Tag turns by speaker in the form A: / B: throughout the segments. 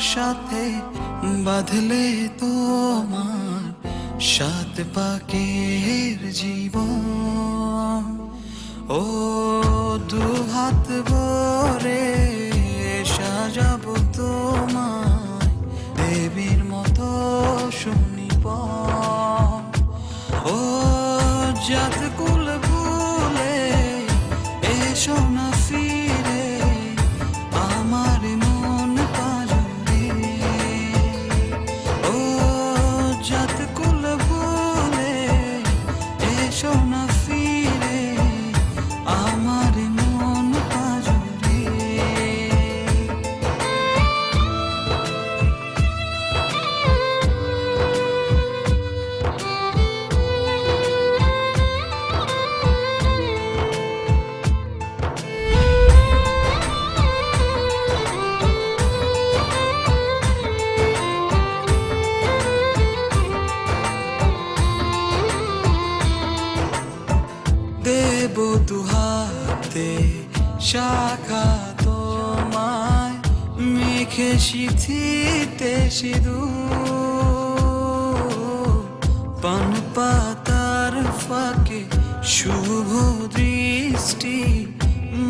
A: সাথে বাঁধলে তোমার সাত পাকের জীবন। ও দু হাত বরে সাজাবো তোমায় দেবীর মতো শুনি ও যাতে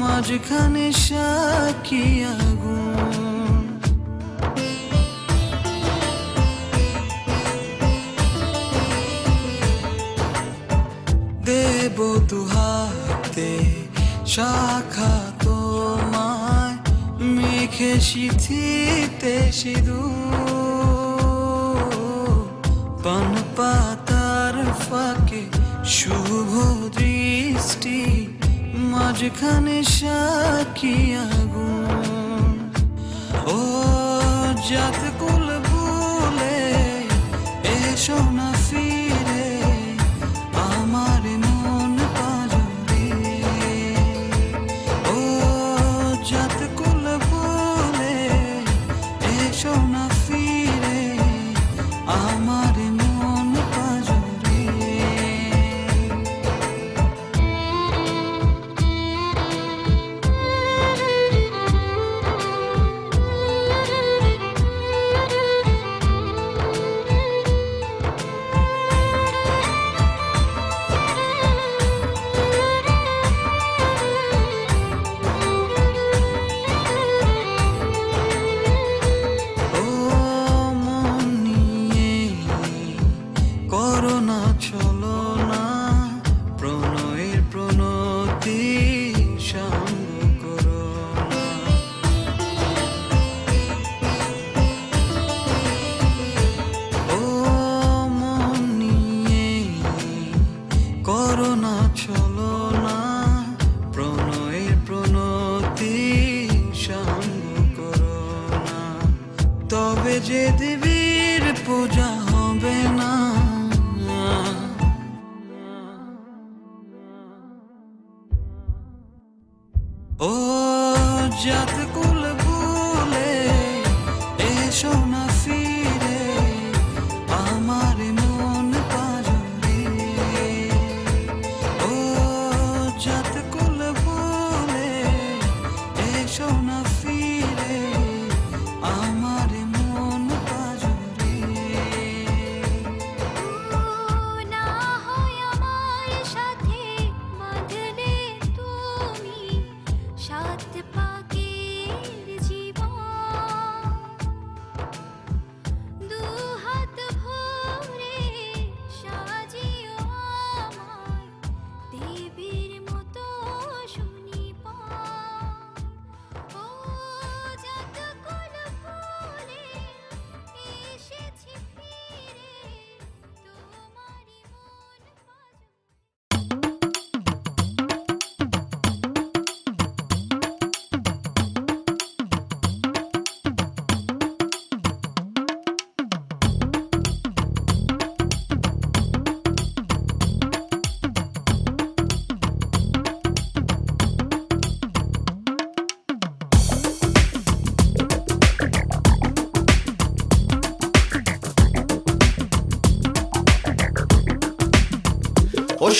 A: মাঝখানে সাকি আগুন দেব দুহাতে শাখা তোমায়, মেখে শিথিতে সিধু পান পাতার ফাঁকে শুভ দৃষ্টি মাঝখানে সাকি আগুন ও জাত কুল তবে যে দেবীর পূজা হবে না।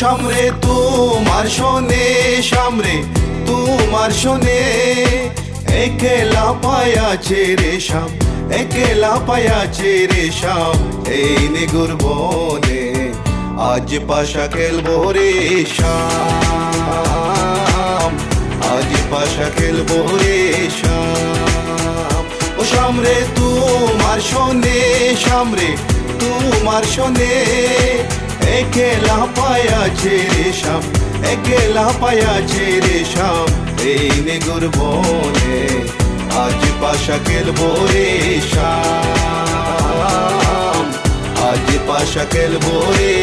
B: সামরে তোমার শোনে সামরে তোমার শোনে। একেলা পায়াছে রে সাম একেলা পায়াছে রে সাম এই নিগুর বনে আজ পাশা খেলব রে সাম আজ পাশা খেলব রে সাম ও সামরে তোমার শোনে সামরে তোমার শোনে। একেলা পায়াছে রেশাম একেলা ছেড়ে শাম এই নেগুর বনে আজ পাশা খেলব রে শাম। আজ পাশা খেলব রে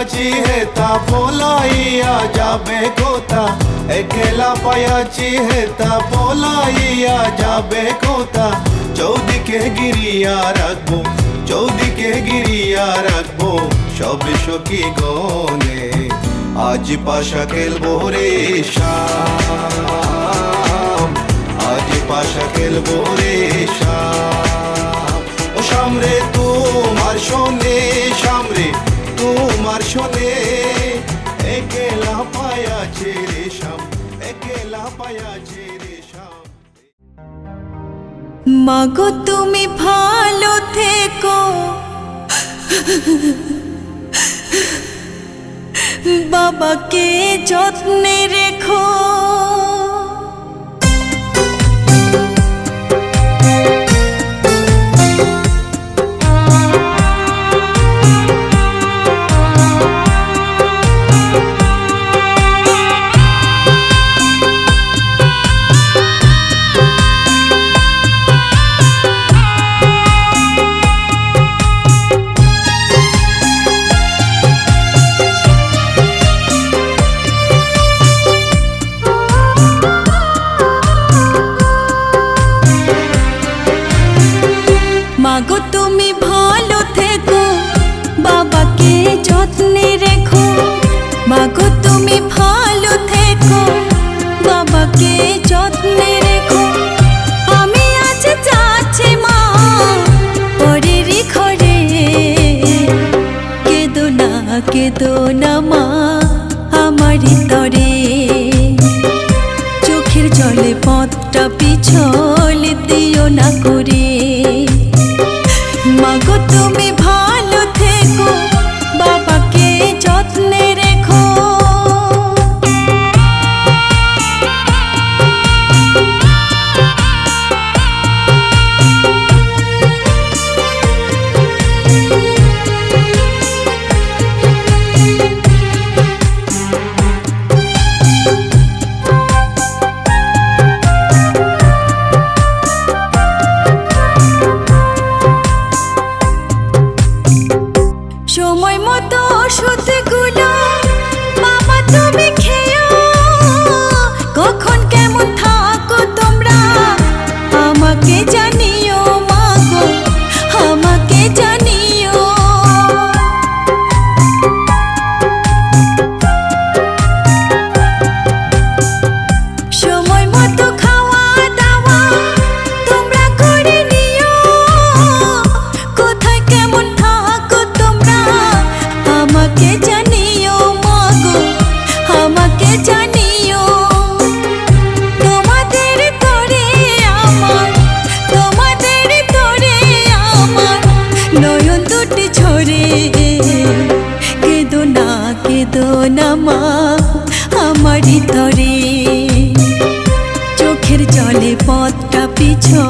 B: পায়াছি হেতা পলাইয়া যাবে কোথা? একলা পায়াছি হেতা পলাইয়া যাবে কোথা? চৌদিকে গিরিয়া রাখব, চৌদিকে গিরিয়া রাখব, সব সখী গনে আজ পাশা খেলব রে আজ পাশা খেলব রে সামরে তোমার শোনে
C: মাগো তুমি ভালো থেকো। বাবাকে যত্নে রেখো।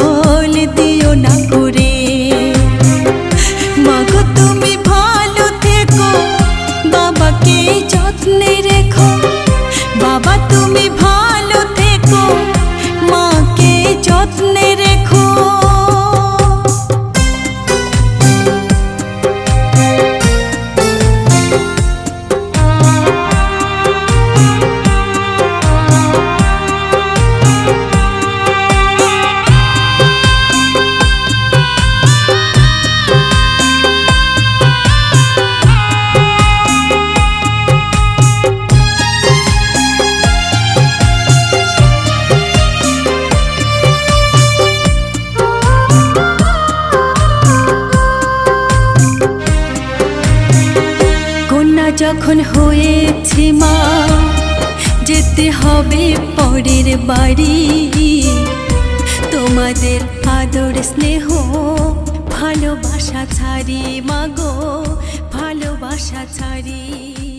C: পিছল দিও না
D: এখন হয়েছে মা, যেতে হবে পরের বাড়ি। তোমাদের আদর, স্নেহ, ভালোবাসা ছাড়ি মাগো ভালোবাসা ছাড়ি।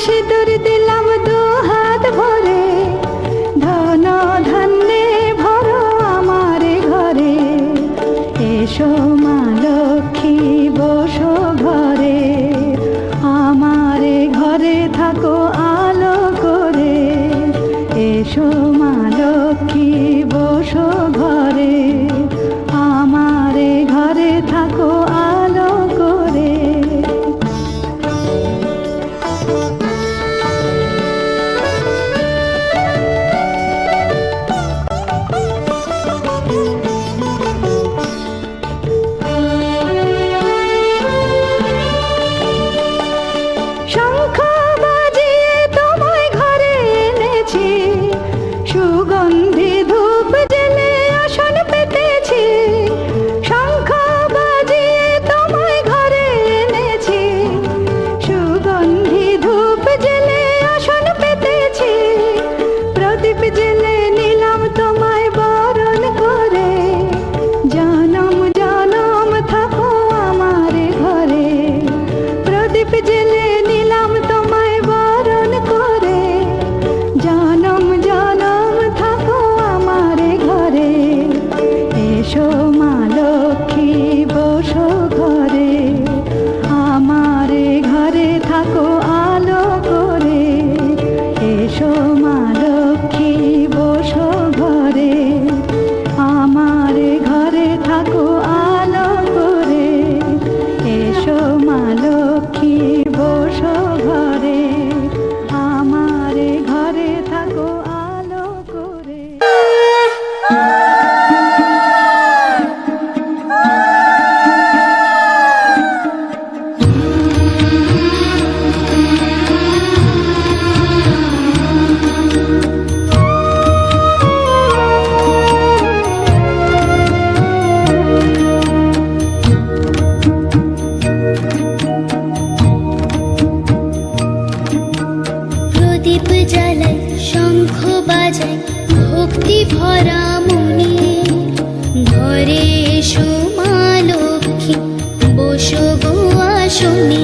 E: সে তোর শুনি